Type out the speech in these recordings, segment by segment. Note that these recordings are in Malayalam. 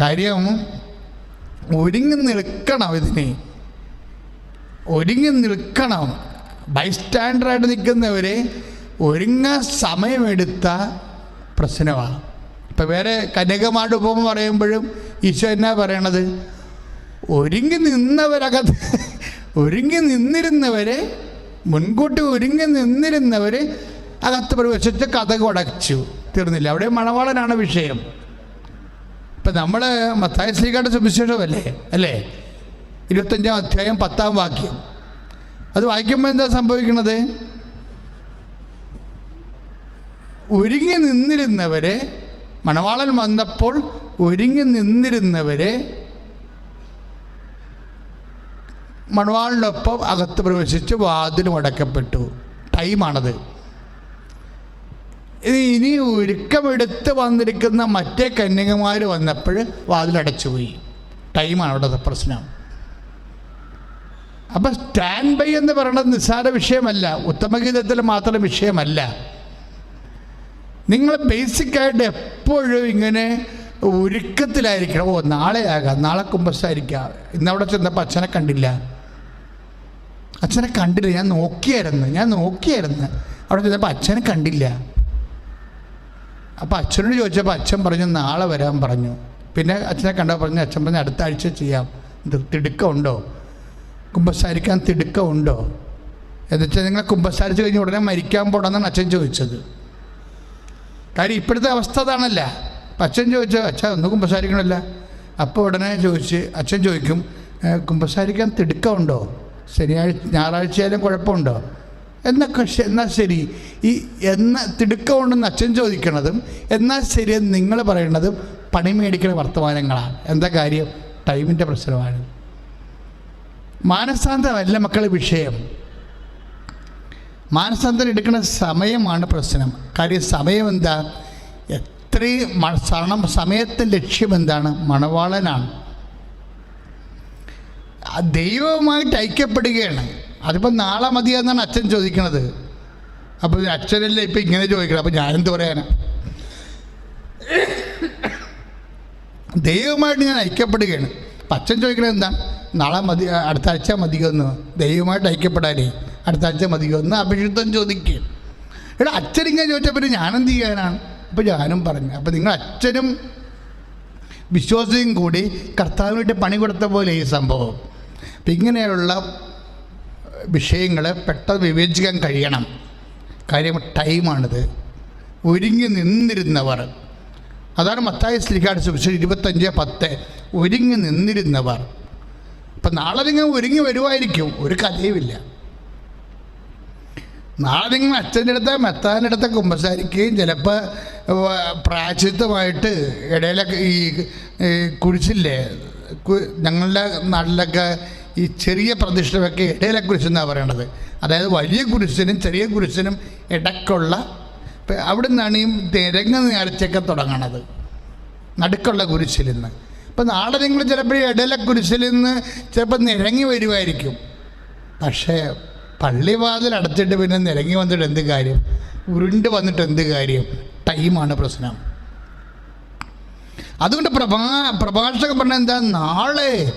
കാര്യം ഒരുങ്ങി നിൽക്കണം ഇതിന്. ഒരുങ്ങി നിൽക്കണം. ബൈസ്റ്റാൻഡറായിട്ട് നിൽക്കുന്നവരെ ഒരുങ്ങാൻ സമയമെടുത്ത പ്രശ്നമാണ് ഇപ്പം വേറെ കന്യകമാരുടെ ഉപമ പറയുമ്പോഴും ഈശോ എന്നാ പറയണത്? ഒരുങ്ങി നിന്നവരകത്ത് ഒരുങ്ങി നിന്നിരുന്നവരെ മുൻകൂട്ടി ഒരുങ്ങി നിന്നിരുന്നവരെ അകത്ത് പ്രവേശിച്ച് കഥ കൊടച്ചു. തീർന്നില്ല. അവിടെ മണവാളനാണ് വിഷയം. ഇപ്പം നമ്മൾ മത്തായ ശ്രീകാരുടെ സുവിശേഷമല്ലേ? അല്ലേ? ഇരുപത്തഞ്ചാം അധ്യായം പത്താം വാക്യം. അത് വായിക്കുമ്പോൾ എന്താ സംഭവിക്കുന്നത് ഒരുങ്ങി നിന്നിരുന്നവരെ മണവാളൻ വന്നപ്പോൾ ഒരുങ്ങി നിന്നിരുന്നവരെ മണവാളിനൊപ്പം അകത്ത് പ്രവേശിച്ച് വാതിലും അടക്കപ്പെട്ടു. ടൈമാണത് ഇനി ഒരുക്കമെടുത്ത് വന്നിരിക്കുന്ന മറ്റേ കന്യകമാർ വന്നപ്പോൾ വാതിലടച്ചുപോയി. ടൈമാണ് അവിടുത്തെ പ്രശ്നം. അപ്പം സ്റ്റാൻഡ് ബൈ എന്ന് പറയുന്നത് നിസ്സാര വിഷയമല്ല. ഉത്തമഗീതത്തിൽ മാത്രം വിഷയമല്ല. നിങ്ങൾ ബേസിക്കായിട്ട് എപ്പോഴും ഇങ്ങനെ ഒരുക്കത്തിലായിരിക്കണം. ഓ നാളെ ആകാം. നാളെ കുമ്പസായിരിക്കാം ഇന്നവിടെ ചെന്നപ്പോൾ അച്ഛനെ കണ്ടില്ല. അച്ഛനെ കണ്ടില്ല. ഞാൻ നോക്കിയായിരുന്നു. ഞാൻ നോക്കിയായിരുന്നു. അവിടെ ചെന്നപ്പോൾ അച്ഛനെ കണ്ടില്ല. അപ്പോൾ അച്ഛനോട് ചോദിച്ചപ്പോൾ അച്ഛൻ പറഞ്ഞു നാളെ വരാൻ പറഞ്ഞു. പിന്നെ അച്ഛനെ കണ്ടപ്പോൾ പറഞ്ഞു അച്ഛൻ പറഞ്ഞു അടുത്ത ആഴ്ച ചെയ്യാം. തിടുക്കമുണ്ടോ? കുമ്പസാരിക്കാൻ തിടുക്കമുണ്ടോ? എന്നുവെച്ചാൽ നിങ്ങൾ കുമ്പസാരിച്ച് കഴിഞ്ഞ് ഉടനെ മരിക്കാൻ പോകണമെന്നാണ് അച്ഛൻ ചോദിച്ചത്. കാര്യം ഇപ്പോഴത്തെ അവസ്ഥ അതാണല്ല. അപ്പം അച്ഛൻ ചോദിച്ചോ അച്ഛൻ ഒന്ന് കുമ്പസാരിക്കണമല്ല. അപ്പോൾ ഉടനെ ചോദിച്ച് അച്ഛൻ ചോദിക്കും "ഏ, കുമ്പസാരിക്കാൻ തിടുക്കമുണ്ടോ? ശനിയാഴ്ച ഞായറാഴ്ചയായാലും കുഴപ്പമുണ്ടോ? എന്നൊക്കെ എന്നാൽ ശരി. ഈ എന്ന തിടുക്കമുണ്ടെന്ന് അച്ഛൻ ചോദിക്കണതും എന്നാൽ ശരി എന്ന് നിങ്ങൾ പറയണതും പണി മേടിക്കുന്ന വർത്തമാനങ്ങളാണ്. എന്താ കാര്യം? ടൈമിന്റെ പ്രശ്നമാണ്. മാനസാന്തരമല്ല മക്കളെ വിഷയം. മാനസാന്തരം എടുക്കുന്ന സമയമാണ് പ്രശ്നം. കാര്യം സമയം എന്താ? എത്രയും സമയം സണം സമയത്തിന്റെ ലക്ഷ്യം എന്താണ്? മണവാളനാണ്. ദൈവവുമായിട്ട് ഐക്യപ്പെടുകയാണ്. അതിപ്പോൾ നാളെ മതിയെന്നാണ് അച്ഛൻ ചോദിക്കണത്. അപ്പോൾ അച്ഛനല്ലേ ഇപ്പം ഇങ്ങനെ ചോദിക്കണം അപ്പം ഞാനെന്ത് പറയാനാ? ദൈവമായിട്ട് ഞാൻ ഐക്യപ്പെടുകയാണ്. അപ്പം അച്ഛൻ ചോദിക്കണത് എന്താ? നാളെ മതി അടുത്ത ആഴ്ച മതിയൊന്ന് ദൈവമായിട്ട് ഐക്യപ്പെടാനേ അടുത്ത ആഴ്ച മതിയൊന്ന് അഭിഷിക്തം ചോദിക്കുകയാണ്. എടാ അച്ഛനിങ്ങനെ ചോദിച്ചാൽ പിന്നെ ഞാനെന്ത് ചെയ്യാനാണ്? അപ്പോൾ ഞാനും പറഞ്ഞു. അപ്പോൾ നിങ്ങൾ അച്ഛനും വിശ്വാസിയും കൂടി കർത്താവിനായിട്ട് പണി കൊടുത്ത പോലെ ഈ സംഭവം. അപ്പം ഇങ്ങനെയുള്ള വിഷയങ്ങൾ പെട്ടെന്ന് വിവേചിക്കാൻ കഴിയണം. കാര്യം ടൈമാണിത്. ഒരുങ്ങി നിന്നിരുന്നവർ. അതാണ് മത്തായ സ്ലിക്കാട് സുവിശേഷം ഇരുപത്തഞ്ച് പത്ത്. ഒരുങ്ങി നിന്നിരുന്നവർ. അപ്പം നാളെ നിങ്ങൾ ഒരുങ്ങി വരുമായിരിക്കും ഒരു കഥയുമില്ല. നാളെ നിങ്ങൾ അച്ഛന്റെ അടുത്ത് മെത്താന്റെ അടുത്ത് കുമ്പസാരിക്കുകയും ചിലപ്പോൾ പ്രായച്ചിത്തമായിട്ട് ഇടയിലൊക്കെ ഈ കുഴിച്ചില്ലേ? ഞങ്ങളുടെ നാട്ടിലൊക്കെ ഈ ചെറിയ പ്രതിഷ്ഠയൊക്കെ ഇടയിലെ കുരിശെന്നാണ് പറയണത്. അതായത് വലിയ കുരിശിനും ചെറിയ കുരിശിനും ഇടക്കുള്ള അവിടെ നിന്നാണ് ഈ തിരങ്ങ നേർച്ചയൊക്കെ തുടങ്ങണത്. നടുക്കുള്ള കുരിശിൽ നിന്ന് അപ്പം നാളെ നിങ്ങൾ ചിലപ്പോൾ ഇടയിലെ കുരിശിൽ നിന്ന് ചിലപ്പോൾ നിരങ്ങി വരുമായിരിക്കും പക്ഷേ പള്ളിവാതിൽ അടച്ചിട്ട് പിന്നെ നിരങ്ങി വന്നിട്ട് എന്ത് കാര്യം? ഉരുണ്ട് വന്നിട്ട് എന്ത് കാര്യം? ടൈമാണ് പ്രശ്നം. അതുകൊണ്ട് പ്രഭാ പ്രഭാഷകൻ പറഞ്ഞ എന്താ? നാളെ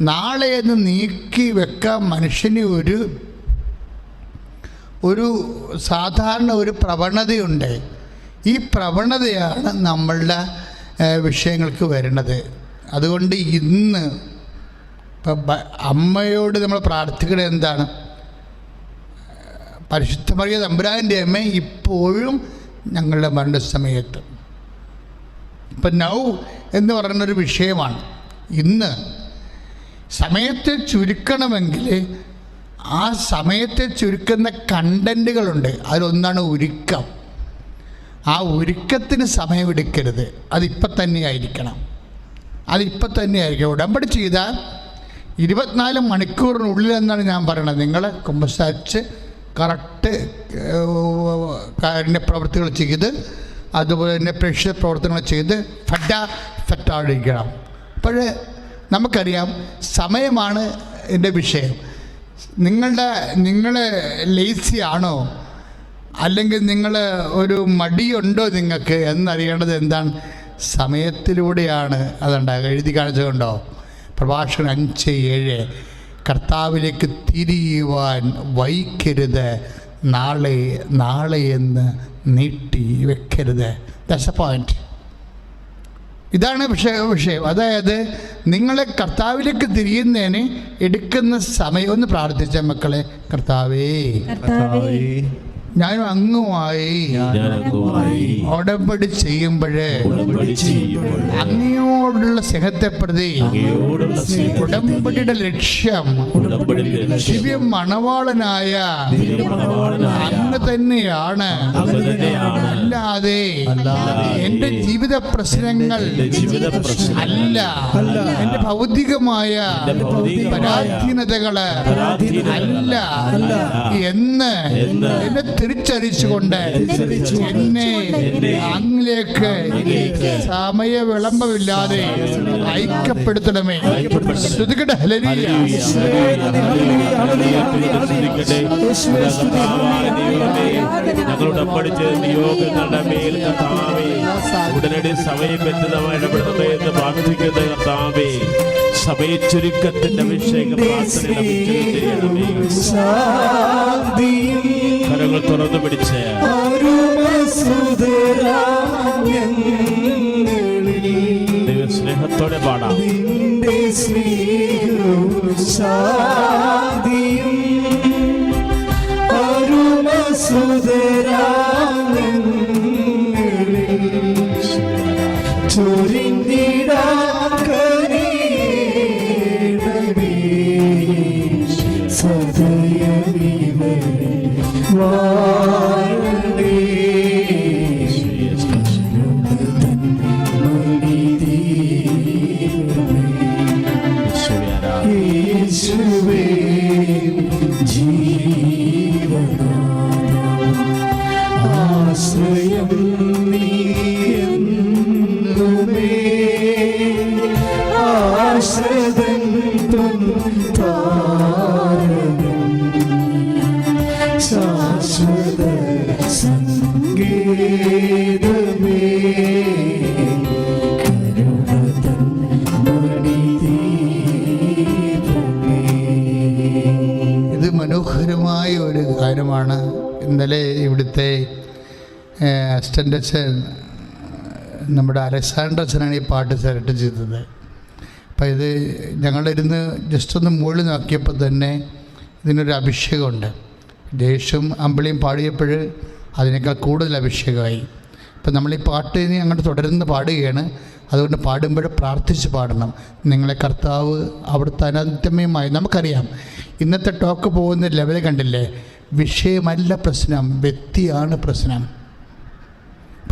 നാളെ നീക്കി വെക്കാൻ മനുഷ്യന് ഒരു ഒരു സാധാരണ ഒരു പ്രവണതയുണ്ട്. ഈ പ്രവണതയാണ് നമ്മളുടെ വിഷയങ്ങൾക്ക് വരുന്നത്. അതുകൊണ്ട് ഇന്ന് ഇപ്പം അമ്മയോട് നമ്മൾ പ്രാർത്ഥിക്കുന്നത് എന്താണ്? പരിശുദ്ധമറിയ തമ്പുരാന്റെ അമ്മ ഇപ്പോഴും ഞങ്ങളുടെ മരണസമയത്ത്. ഇപ്പം നൗ എന്ന് പറയുന്നൊരു വിഷയമാണ്. ഇന്ന് സമയത്തെ ചുരുക്കണമെങ്കിൽ ആ സമയത്തെ ചുരുക്കുന്ന കണ്ടന്റുകളുണ്ട് അതിലൊന്നാണ് ഒരുക്കം. ആ ഒരുക്കത്തിന് സമയമെടുക്കരുത് അതിപ്പം തന്നെ ആയിരിക്കണം. അതിപ്പം തന്നെ ആയിരിക്കണം. ഉടമ്പടി ചെയ്താൽ ഇരുപത്തിനാല് മണിക്കൂറിനുള്ളിൽ എന്നാണ് ഞാൻ പറയണത്. നിങ്ങൾ കുമ്പസാരിച്ച് കറക്റ്റ് കാരുണ്യ പ്രവൃത്തികൾ ചെയ്ത് അതുപോലെ തന്നെ പ്രേക്ഷിത പ്രവർത്തനങ്ങൾ ചെയ്ത് ഫഡ ഫെറ്റാടിക്കണം അപ്പോൾ നമുക്കറിയാം സമയമാണ് എന്റെ വിഷയം. നിങ്ങളുടെ നിങ്ങൾ ലേസി ആണോ? അല്ലെങ്കിൽ നിങ്ങൾ ഒരു മടിയുണ്ടോ നിങ്ങൾക്ക് എന്നറിയേണ്ടത് എന്താണ്? സമയത്തിലൂടെയാണ് അതുണ്ടാകുക എഴുതി കാണിച്ചുകൊണ്ടോ പ്രഭാഷകൻ അഞ്ച് ഏഴ്. കർത്താവിലേക്ക് തിരിയുവാൻ വൈക്കരുത്. നാളെ നാളെ എന്ന് നീട്ടി വെക്കരുത്. ദശ പോയിന്റ് ഇതാണ് വിഷയ വിഷയം. അതായത് നിങ്ങളെ കർത്താവിലേക്ക് തിരിയുന്നതിന് എടുക്കുന്ന സമയം ഒന്ന് പ്രാർത്ഥിച്ച മക്കളെ. കർത്താവേ. ഞാൻ അങ്ങുമായി ഉടമ്പടി ചെയ്യുമ്പോഴേ അങ്ങയോടുള്ള സ്നേഹത്തെ പ്രതി ഉടമ്പടിയുടെ ലക്ഷ്യം. ദിവ്യ മണവാളനായ. അങ്ങ് തന്നെയാണ്. അല്ലാതെ എന്റെ ജീവിത പ്രശ്നങ്ങൾ അല്ല. എന്റെ ഭൗതികമായ പരാധീനതകൾ അല്ല. എന്ന് എന്ന് എന്നെ തിരിച്ചറിച്ചുകൊണ്ട് എന്നെ അങ്ങിലേക്ക് സമയ വിളംബമില്ലാതെ ഐക്യപ്പെടുത്തണമേ. ശ്രുതികട ഹല്ലേലൂയ. ഞങ്ങളുടെ പഠിച്ച നിയോഗങ്ങളുടെ മേൽ കർത്താവേ ഉടനടി ഇടപെടണമേ എന്ന് പ്രാർത്ഥിക്കുന്ന കർത്താവേ. സഭയെ ചുരുക്കത്തിന്റെ അഭിഷേക പ്രാർത്ഥന ആശ്രയം നീ അസിസ്റ്റന്റ് അച്ഛൻ നമ്മുടെ അലക്സാണ്ടർ അച്ഛനാണ് ഈ പാട്ട് സെലക്ട് ചെയ്തത്. അപ്പം ഇത് ഞങ്ങളിരുന്ന് ജസ്റ്റ് ഒന്ന് മുകളിൽ നോക്കിയപ്പോൾ തന്നെ ഇതിനൊരു അഭിഷേകമുണ്ട്. ദേശവും അമ്പിളിയും പാടിയപ്പോൾ അതിനേക്കാൾ കൂടുതൽ അഭിഷേകമായി. അപ്പം നമ്മൾ ഈ പാട്ട് ഇനി അങ്ങോട്ട് തുടർന്ന് പാടുകയാണ്. അതുകൊണ്ട് പാടുമ്പോൾ പ്രാർത്ഥിച്ച് പാടണം. നിങ്ങളെ കർത്താവ് അവിടുത്തെ അനന്തമയമായി. നമുക്കറിയാം ഇന്നത്തെ ടോക്ക് പോകുന്ന ലെവൽ കണ്ടില്ലേ? വിഷയമല്ല പ്രശ്നം വ്യക്തിയാണ് പ്രശ്നം.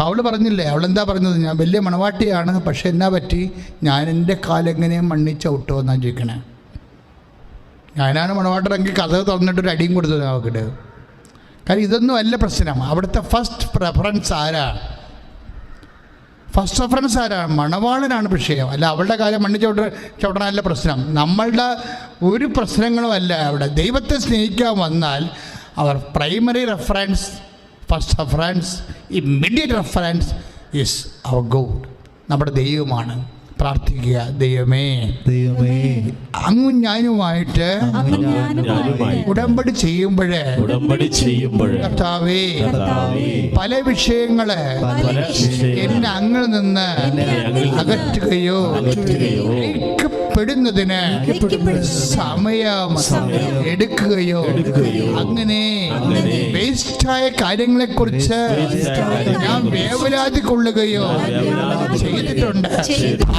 അവൾ പറഞ്ഞില്ലേ അവളെന്താ പറഞ്ഞത്? ഞാൻ വലിയ മണവാട്ടിയാണ് പക്ഷെ എന്നാ പറ്റി? ഞാൻ എന്റെ കാലെങ്ങനെ ഔട്ടോ എന്നാ ചോദിക്കണേ ഞാനാണ് മണവാട്ടറെങ്കിൽ കഥ തുറന്നിട്ടൊരു അടിയും കൊടുത്തത് അവക്കിട്ട് കാര്യം ഇതൊന്നും അല്ല പ്രശ്നം. അവിടുത്തെ ഫസ്റ്റ് പ്രഫറൻസ് ആരാ? ഫസ്റ്റ് പ്രഫറൻസ് ആരാ? മണവാളനാണ് വിഷയം. അല്ല അവളുടെ കാര്യം മണ്ണി ചവിട്ട ചവിട്ടണമല്ല പ്രശ്നം. നമ്മളുടെ ഒരു പ്രശ്നങ്ങളും അല്ല അവിടെ. ദൈവത്തെ സ്നേഹിക്കാൻ വന്നാൽ അവർ primary reference first reference immediate reference is our God നമ്മുടെ ദൈവമാണ്. പ്രാർത്ഥിക്കുക. ദൈവമേ അങ്ങും ഞാനുമായിട്ട് ഞാനുമായി ഉടമ്പടി ചെയ്യുമ്പോഴേ ഉടമ്പടി ചെയ്യുമ്പോഴേ കർത്താവേ പല വിഷയങ്ങളെ എന്നെ അങ്ങിൽ നിന്ന് അകറ്റുകയോ പെടുന്നതിന് സമയം എടുക്കുകയോ അങ്ങനെ വേസ്റ്റായ കാര്യങ്ങളെ കുറിച്ച് ഞാൻ വേവലാതി കൊള്ളുകയോ ചെയ്തിട്ടുണ്ട്.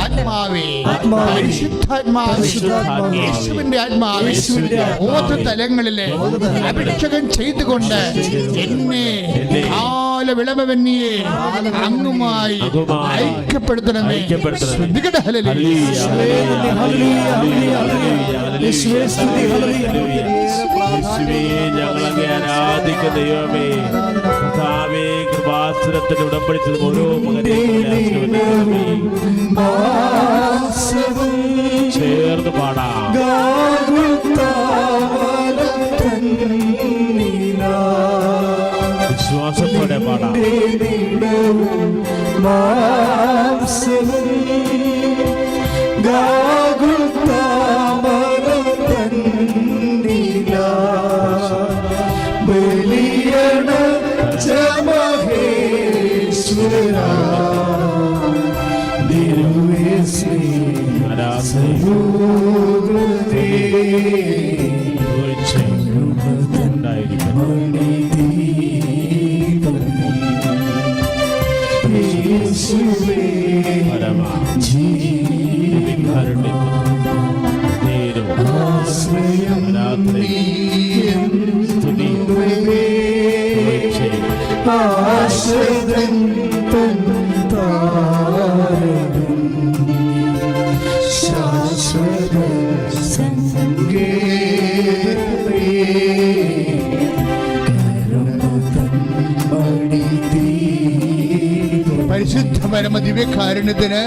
ആത്മാവേ ആത്മാവേ, പരിശുദ്ധാത്മാവേ യേശുവിന്റെ ആത്മാവേ ഓരോ തലങ്ങളിലെ അഭിഷേകം ചെയ്തുകൊണ്ട് എന്നെ എന്നെ കാല വിളവെന്നിയെ അങ്ങുമായി അങ്ങുമായി ഐക്യപ്പെടുത്തണമേ. ശ്രദ്ധിക്കട്ടെ ആരാധിക്കുന്ന ദൈവമേ. കർത്താവേ ഉടമ്പടിച്ചത് ഓരോ മകനെയും ചേർന്ന് പാടാം. വിശ്വാസത്തോടെ പാടാം മാംസ ഗാഗുൽത്താമരം പരമ ദിവ്യകാരുണ്യത്തിന്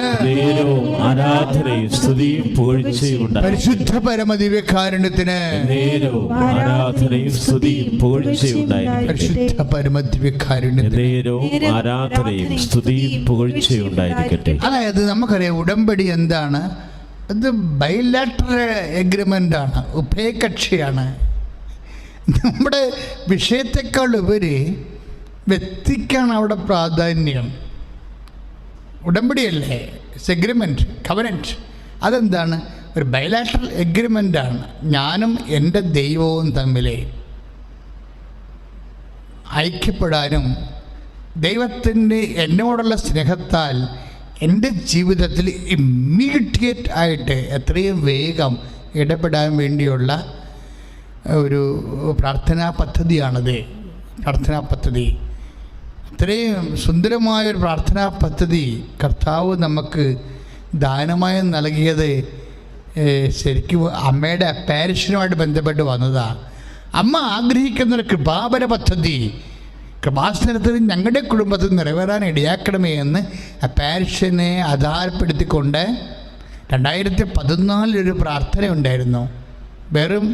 ആരാധനയും സ്തുതിയും പുകഴ്ചയും പരിശുദ്ധ പരമ ദിവ്യകാരുണ്യത്തിന് നേരവും ആരാധനയും സ്തുതിയും പുകഴ്ചയും പരിശുദ്ധ പരമ ദിവ്യകാരുണ്യത്തിന് നേരവും ആരാധനയും സ്തുതിയും പുകഴ്ചയും ഉണ്ടായിരിക്കട്ടെ. അതായത് നമുക്കറിയാം ഉടമ്പടി എന്താണ്? അത് ബൈലാറ്ററൽ എഗ്രിമെന്റ് ആണ്. ഉഭയകക്ഷിയാണ്. നമ്മുടെ വിഷയത്തെക്കാൾ ഉപരി വ്യക്തിക്കാണ് അവിടെ പ്രാധാന്യം. ഉടമ്പടിയല്ലേ? എഗ്രിമെന്റ് കവനന്റ് അതെന്താണ്? ഒരു ബൈലാറ്ററൽ എഗ്രിമെന്റ് ആണ്. ഞാനും എന്റെ ദൈവവും തമ്മിൽ ഐക്യപ്പെടാനും ദൈവത്തിന്റെ എന്നോടുള്ള സ്നേഹത്താൽ എന്റെ ജീവിതത്തിൽ ഇമ്മീഡിയറ്റ് ആയിട്ട് എത്രയും വേഗം ഇടപെടാൻ വേണ്ടിയുള്ള ഒരു പ്രാർത്ഥനാ പദ്ധതിയാണത്. പ്രാർത്ഥനാ പദ്ധതി. അത്രയും സുന്ദരമായൊരു പ്രാർത്ഥനാ പദ്ധതി കർത്താവ് നമുക്ക് ദാനമായി നൽകിയത് ശരിക്കും അമ്മയുടെ പാരിഷനുമായിട്ട് ബന്ധപ്പെട്ട് വന്നതാണ് അമ്മ ആഗ്രഹിക്കുന്ന ഒരു കൃപാപര പദ്ധതി കൃപാസനത്തിൽ ഞങ്ങളുടെ കുടുംബത്തിൽ നിറവേറാൻ ഇടയാക്കണമേ എന്ന് പാരിഷനെ ആധാരപ്പെടുത്തിക്കൊണ്ട് രണ്ടായിരത്തി പതിനാലിലൊരു പ്രാർത്ഥന ഉണ്ടായിരുന്നു വെറും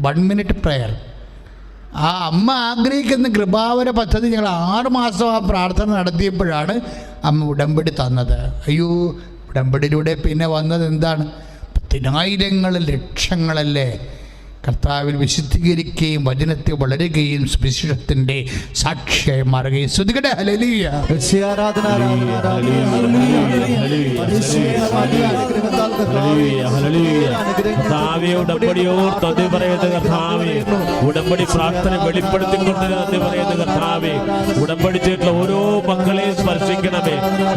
വൺ മിനിറ്റ് പ്രെയർ ആ അമ്മ ആഗ്രഹിക്കുന്ന കൃപാവര പദ്ധതി ഞങ്ങൾ ആറുമാസം ആ പ്രാർത്ഥന നടത്തിയപ്പോഴാണ് അമ്മ ഉടമ്പടി തന്നത്. അയ്യോ ഉടമ്പടിയിലൂടെ പിന്നെ വന്നത് എന്താണ്? പതിനായിരങ്ങൾ ലക്ഷങ്ങളല്ലേ? കർത്താവിൽ വിശുദ്ധീകരിക്കുകയും വചനത്തെ വളരുകയും സുവിശേഷത്തിന്റെ സാക്ഷിയായി മാറുകയും ശ്രുതികടെ ഹലലിയ ഉടമ്പടി പ്രാർത്ഥന വെളിപ്പെടുത്തിക്കൊണ്ട് കർത്താവേ. ഉടമ്പടി ചെയ്തിട്ടുള്ള ഓരോ മക്കളെയും സ്പർശിക്കണമേ.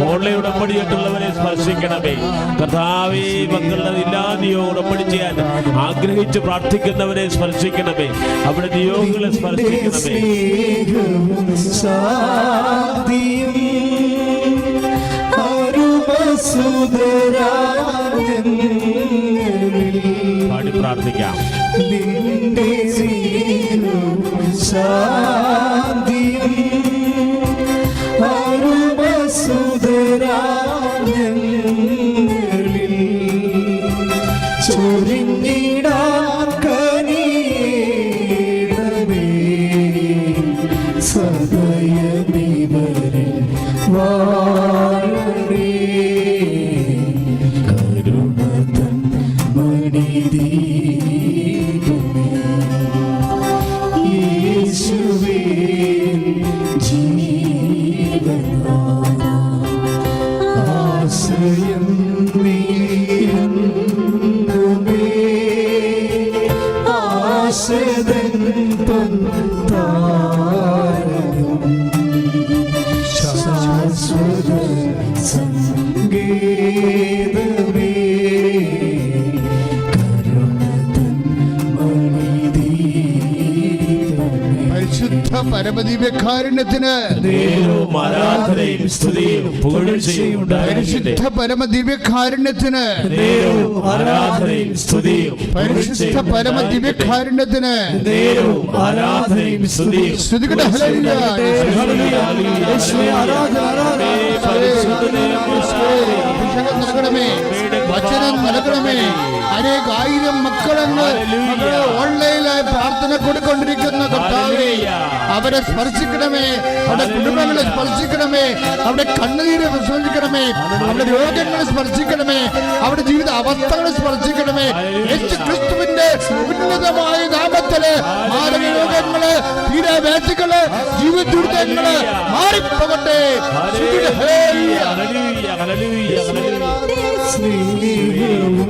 ഓൺലൈൻ ഉടമ്പടി ചെയ്തിട്ടുള്ളവരെ സ്പർശിക്കണമേ. കർത്താവേ മക്കളുടെ ഇല്ലാതെയോ ഉടമ്പടി ചെയ്യാൻ ആഗ്രഹിച്ച് പ്രാർത്ഥിക്കുന്നവരെ സ്പർശിക്കണമേ. അവിടെ നിയോഗങ്ങളെ സ്പർശിക്കണമേ. പാടി പ്രാർത്ഥിക്കാം. ചൊരിഞ്ഞിടാൻ പരിശുദ്ധ പരമദിവ്യകാരുണ്യത്തിന് പരിശുദ്ധ പരമദിവ്യകാരുണ്യത്തിന് പരിശുദ്ധ പരമദിവ്യകാരുണ്യത്തിന് ശ്രുതികട യേശുവേ, അഭിഷേകം നൽകണമേ. വചനം നൽകണമേ. അനേകായിരം മക്കളെന്ന് ഓൺലൈനായി ഓൺലൈനിലായി പ്രാർത്ഥന കൊടുക്കൊണ്ടിരിക്കുന്ന കർത്താവെ. അവരെ സ്പർശിക്കണമേ അവരുടെ കുടുംബങ്ങളെ സ്പർശിക്കണമേ അവരുടെ കണ്ണുനീരെ സ്പർശിക്കണമേ അവരുടെ രോഗങ്ങളെ സ്പർശിക്കണമേ അവരുടെ ജീവിത അവസ്ഥകളെ സ്പർശിക്കണമേ. യേശു ക്രിസ്തുവിന്റെ ഉന്നതമായ നാമത്തിൽ മാരക രോഗങ്ങൾ തീരവേദികൾ ജീവിത ദുരിതങ്ങൾ മാറിപ്പോകട്ടെ. Hallelujah, hallelujah, hallelujah, hallelujah. സ്നേഹവും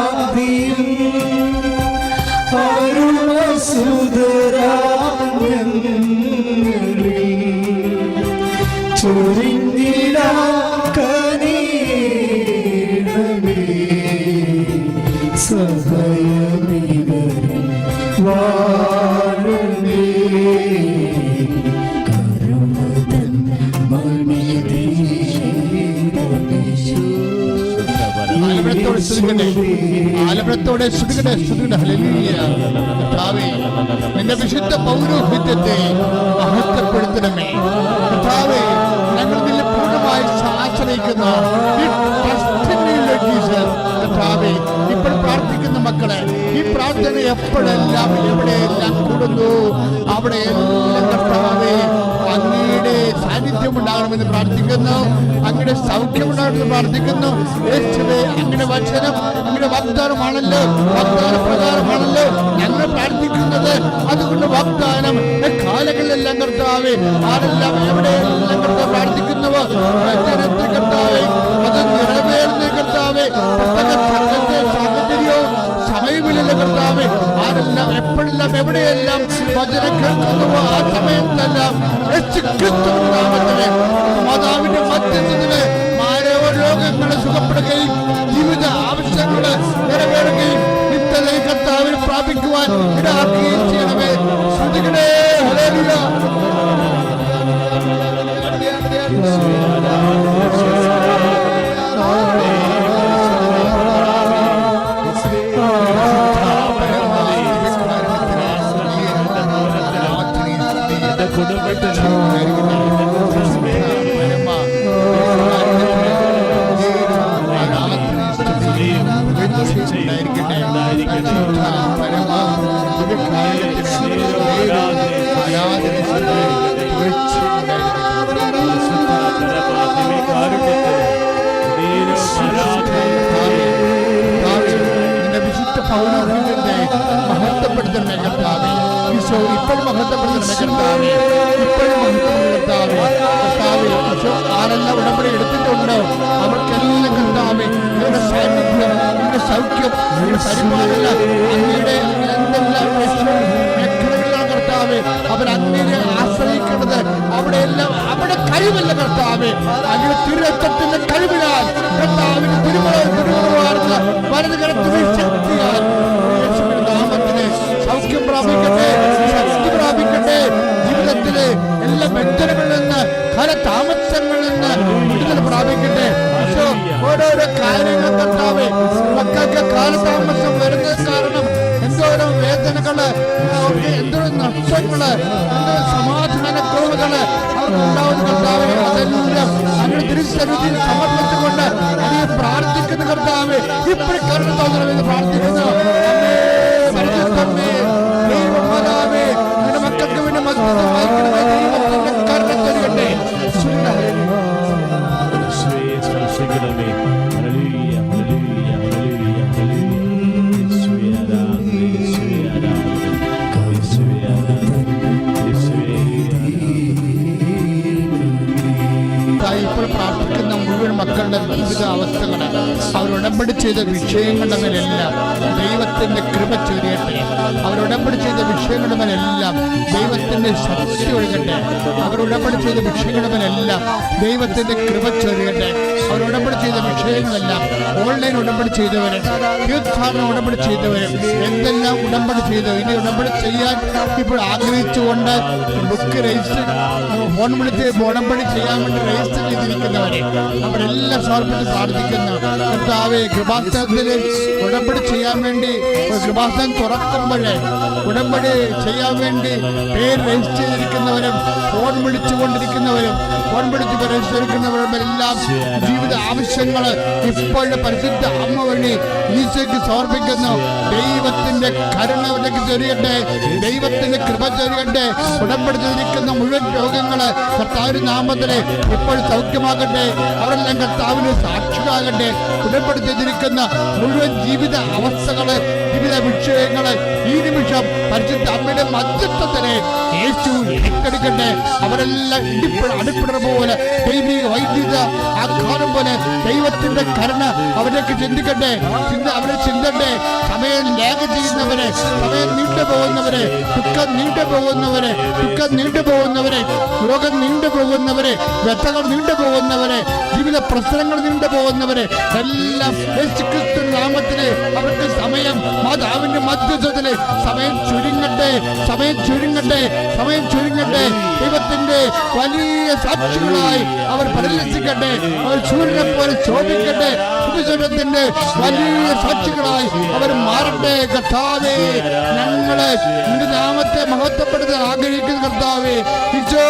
ആലപനത്തോടെ സ്തുതിക്കട്ടെ ആലപനത്തോടെ സ്തുതിക്കട്ടെ സ്തുതിക്കട്ടെ ഹലലീയ കർത്താവേ നിന്റെ വിശുദ്ധ പൗരോഹിത്യത്തെ മഹത്വപ്പെടുത്തണമേ. കർത്താവേ ഞങ്ങൾ നിന്നെ പൂർണമായി ആശ്രയിക്കുന്ന കർത്താവേ ഇപ്പോൾ പ്രാർത്ഥിക്കുന്ന മക്കളെ. ഈ പ്രാർത്ഥന എപ്പോഴെല്ലാം എവിടെയെല്ലാം കൂടുന്നു? അവിടെയെല്ലാം കർത്താവേ അങ്ങയുടെ സാന്നിധ്യം ഉണ്ടാകണമെന്ന് പ്രാർത്ഥിക്കുന്നു. അങ്ങയുടെ സൗഖ്യം ഉണ്ടാകണമെന്ന് പ്രാർത്ഥിക്കുന്നു അങ്ങയുടെ വചനം അങ്ങയുടെ വാഗ്ദാനമാണല്ലോ. വാഗ്ദാന പ്രകാരമാണല്ലോ ഞങ്ങൾ പ്രാർത്ഥിക്കുന്നത്. അതുകൊണ്ട് വാഗ്ദാനം കാലങ്ങളിലെല്ലാം കർത്താവേ ആരെല്ലാം എവിടെയെല്ലാം കർത്താവ് പ്രാർത്ഥിക്കുന്നുവോ കർത്താവേ അത് നിറവേറുന്ന കർത്താവേ സമയമില്ല കർത്താവേ ആരെല്ലാം എപ്പോഴെല്ലാം എവിടെയെല്ലാം വചനം കേൾക്കുന്നുവോ ആ സമയത്തെല്ലാം നാമത്തിലെ മാതാവിന്റെ മധ്യത്തിലെ മാരവ രോഗങ്ങളെ സുഖപ്പെടുകയും ജീവിത ആവശ്യങ്ങൾ നിറവേറുകയും നിത്യതയിൽ കർത്താവിനെ പ്രാപിക്കുവാൻ ഇടാക്കുകയും ചെയ്യണമേ. ശ്രദ്ധിക്കണേ. ഹല്ലേലൂയ. വിശുദ്ധ പൗരോഹിത്യത്തെ മഹത്വപ്പെടുത്തണമേ കർത്താവേ ഈശോ ഇപ്പോഴും മഹത്വപ്പെടുത്തണമേ കർത്താവേ ഇപ്പോഴും മഹത്വപ്പെടുത്തണമേ കർത്താവേ. കർത്താവേ ഈശോ ആരെല്ലാം ഉടമ്പടി എടുത്തിട്ടുണ്ടോ? അവർക്കെല്ലാം കർത്താവേ നിങ്ങളുടെ സാന്നിധ്യം നിങ്ങളുടെ സൗഖ്യം നിങ്ങളുടെ പരിപാലന അങ്ങയുടെ എന്തെല്ലാം മേഖലകളിലാണ് കർത്താവേ അവർ അങ്ങനെ ആശ്രയിക്കുന്നത് അവിടെയെല്ലാം അവിടെ കഴിവല്ല കർത്താവേ. അങ്ങനെ തിരുരക്തത്തിന്റെ കഴിവിനാൽ കർത്താവിന് തിരുമല തിരുവറുവാർന്ന് വലത് കിടക്കുന്ന ശക്തിയാൽ സൗഖ്യം പ്രാപിക്കട്ടെ ശക്തി പ്രാപിക്കട്ടെ. ജീവിതത്തിലെ എല്ലാ ബന്ധനങ്ങളിൽ നിന്ന് പല താമസങ്ങളിൽ നിന്ന് വിടുതൽ പ്രാപിക്കട്ടെ. ഓരോരോ കാര്യങ്ങൾ കർത്താവേ മക്കൾക്ക് കാലതാമസം വരുന്നത് കാരണം എന്തോരം വേദനകൾ എന്തോരം എന്തോ നഷ്ടങ്ങൾ എന്തോ സമാധാന കുറവുകൾ അവർക്കുണ്ടാവുന്ന കർത്താവെ. അതെല്ലാം അങ്ങനെ തിരിച്ചറിവിൽ സമർപ്പിച്ചുകൊണ്ട് അതിനെ പ്രാർത്ഥിക്കുന്ന കർത്താവെ. ഇപ്പോഴും കരുണ തോന്നണമെന്ന് പ്രാർത്ഥിക്കുന്നു. വേണ്ടി തായി ഇപ്പോൾ പ്രാർത്ഥിക്കുന്ന മുഴുവൻ മക്കളുടെ ജീവിത അവസ്ഥകൾ അവർ ചെയ്ത വിഷയങ്ങളുടെ മേലെല്ലാം ദൈവത്തിന്റെ കൃപ ചൊരിയട്ടെ അവർ ചെയ്ത വിഷയങ്ങളുടെ മേലെല്ലാം ദൈവത്തിന്റെ ശക്തി ഒഴുകട്ടെ. അവർ ചെയ്ത വിഷയങ്ങളുടെ മേലെല്ലാം ദൈവത്തിന്റെ കൃപ ചൊരിയട്ടെ അവർ ചെയ്ത വിഷയങ്ങളെല്ലാം ഓൺലൈൻ ഉടമ്പടി ചെയ്തവര് തീർത്ഥാടന ഉടമ്പടി ചെയ്തവര് എന്തെല്ലാം ഉടമ്പടി ചെയ്തു ഇനി ഉടമ്പടി ചെയ്യാൻ ഇപ്പോൾ ആഗ്രഹിച്ചുകൊണ്ട് ബുക്ക് രജിസ്റ്റർ ഫോൺ വിളിച്ച് ഉടമ്പടി ചെയ്യാൻ വേണ്ടി രജിസ്റ്റർ ചെയ്തിരിക്കുന്നവരെ അവരെല്ലാം സമർപ്പിച്ച് പ്രാർത്ഥിക്കുന്നു. കർത്താവെ കൃപാസ്ഥാനത്തിൽ ഉടമ്പടി ചെയ്യാൻ വേണ്ടി ഒരു കൃപാസനം തുറക്കുമ്പോഴേ ഉടമ്പടി ചെയ്യാൻ വേണ്ടി പേര് രജിസ്റ്റർ ചെയ്തിരിക്കുന്നവരും ഫോൺ വിളിച്ചുകൊണ്ടിരിക്കുന്നവരും ഫോൺ പരിശോധിക്കുന്നവരുടെ എല്ലാ ജീവിത ആവശ്യങ്ങൾ ഇപ്പോഴും പരിശുദ്ധ അമ്മ വഴി ഈശോയ്ക്ക് സമർപ്പിക്കുന്നു. ദൈവത്തിന്റെ കരുണ ചൊരിയട്ടെ. ദൈവത്തിന്റെ കൃപ ചൊരിയട്ടെ. ഉടമ്പടിച്ചിരിക്കുന്ന മുഴുവൻ രോഗങ്ങൾ കർത്താവിന്റെ നാമത്തിലെ ഇപ്പോൾ സൗഖ്യമാകട്ടെ. അവരെല്ലാം കർത്താവിന് സാക്ഷികളാകട്ടെ. ഉടമ്പടിച്ചിരിക്കുന്ന മുഴുവൻ ജീവിത അവസ്ഥകൾ ജീവിത വിഷയങ്ങളെ ഈ നിമിഷം പരിശുദ്ധ അമ്മയുടെ മധ്യത്വത്തിനെ യേശു ഏറ്റെടുക്കട്ടെ അവരെല്ലാം ഇടിപ്പിട അടുപ്പിട പോലെ ദൈവിക വൈദ്യുത ആഘാതം പോലെ ദൈവത്തിന്റെ കരുണ അവരൊക്കെ ചിന്തിക്കട്ടെ. ചിന്ത അവരെ ചിന്തട്ടെ. സമയം ലേഖ ചെയ്യുന്നവരെ സമയം നീണ്ടു പോകുന്നവരെ ദുഃഖം നീണ്ടു പോകുന്നവരെ ദുഃഖം നീണ്ടു പോകുന്നവരെ രോഗം നീണ്ടു പോകുന്നവരെ വ്യഥകൾ നീണ്ടു പോകുന്നവരെ ജീവിത പ്രശ്നങ്ങൾ നീണ്ടു പോകുന്നവരെ എല്ലാം യേശുക്രിസ്തു നാമത്തിലെ മധ്യത്വത്തിൽ സമയം ചുരുങ്ങട്ടെ സമയം ചുരുങ്ങട്ടെ സമയം ചുരുങ്ങട്ടെ. ദൈവത്തിന്റെ വലിയ സാക്ഷികളായി അവർ പരിലസിക്കട്ടെ അവർ സൂര്യനെ പോലെ ചോദിക്കട്ടെ പുതുചുരത്തിന്റെ വലിയ സാക്ഷികളായി അവർ മാറട്ടെ. കർത്താവേ ഞങ്ങളെ നാമത്തെ മഹത്വപ്പെടുത്താൻ ആഗ്രഹിക്കുന്ന കർത്താവേ ഈശോ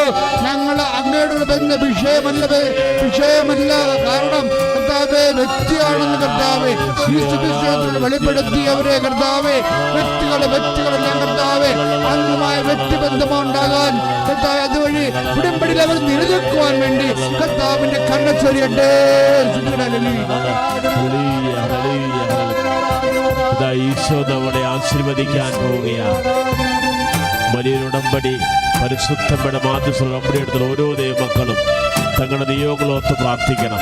ഞങ്ങൾ അങ്ങയുടെ ബന്ധ വിഷയമല്ല വിഷയമല്ല. കാരണം കർത്താവേ വ്യക്തിയാണെന്ന് കർത്താവേ വെളിപ്പെടുത്തി അവരെ കർത്താവേ വ്യക്തികളെ വ്യക്തികളെല്ലാം കർത്താവേ അംഗമായ വ്യക്തിബന്ധമുണ്ടാകാൻ കർത്താവ് അതുവഴി ഉടമ്പടിയിൽ അവർ നിലനിൽക്കുവാൻ വേണ്ടി കർത്താവിന്റെ കണ്ണ ചൊരിയട്ടെ. ഈശോ നമ്മളെ ആശീർവദിക്കാൻ പോവുകയാണ് വലിയൊരു ഉടമ്പടി പരിശുദ്ധമ്മയുടെ മാതൃശ്വ ഉടമ്പടി എടുത്ത ഓരോ ദൈവമക്കളും തങ്ങളുടെ നിയോഗങ്ങളൊത്ത് പ്രാർത്ഥിക്കണം.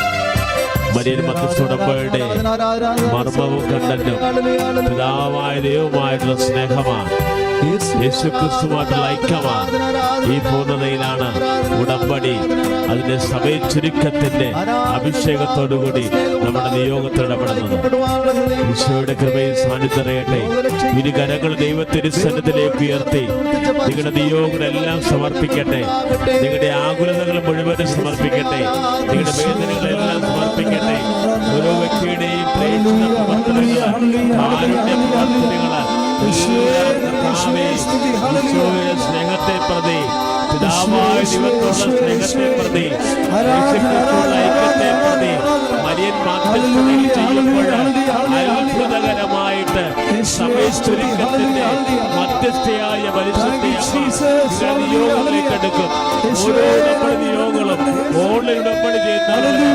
മധ്യസ്ഥ മർമ്മവും കണ്ടന്റും പിതാവായ ദൈവമായിട്ടുള്ള സ്നേഹമാണ്. ഈ പൂർണതയിലാണ് ഉടമ്പടി അതിന്റെ സമയ ചുരുക്കത്തിന്റെ അഭിഷേകത്തോടുകൂടി നമ്മുടെ നിയോഗത്തിൽ ഇടപെടുന്നത്. ഈശോയുടെ കൃപയിൽ സാന്നിധ്യറിയട്ടെ ഇരു കരങ്ങൾ ദൈവത്തിന്റെ സന്നദ്ധത്തിലേക്ക് ഉയർത്തി നിങ്ങളുടെ നിയോഗങ്ങളെല്ലാം സമർപ്പിക്കട്ടെ. നിങ്ങളുടെ ആകുലതകൾ മുഴുവനും സമർപ്പിക്കട്ടെ. നിങ്ങളുടെ വേദനകളെല്ലാം സമർപ്പിക്കട്ടെ ഓരോ വ്യക്തിയുടെയും പ്രേക്ഷണ പ്രവർത്തനങ്ങൾ കാരുണ്യ പ്രവർത്തനങ്ങൾ ഈശോയെ സ്നേഹത്തെ പ്രതി. പിതാവായ അത്ഭുതകരമായിട്ട് സമയസ്തുരിക്കത്തിന്റെ മധ്യസ്ഥയായ പരിശുദ്ധ ഓരോ ഉടമ്പടി നിയോഗങ്ങളും ഓൺലൈൻ ഉടമ്പടി ചെയ്യുന്നവര്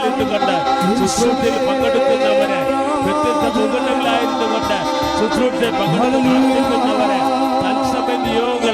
നിന്നുകൊണ്ട് ശുശ്രൂഷയിൽ പങ്കെടുക്കുന്നവരെ വ്യത്യസ്ത മുകളിലായിരുന്നുകൊണ്ട് ശുശ്രൂഷയിൽ പങ്കെടുക്കുന്നവരെ തത്സമയ നിയോഗങ്ങൾ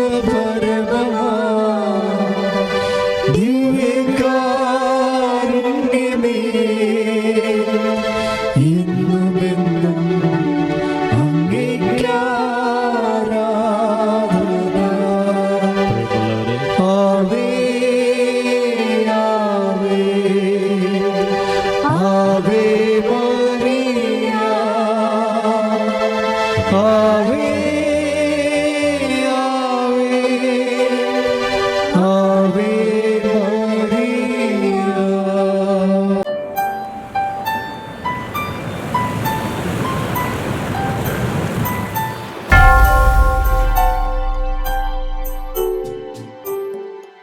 പരിശുദ്ധ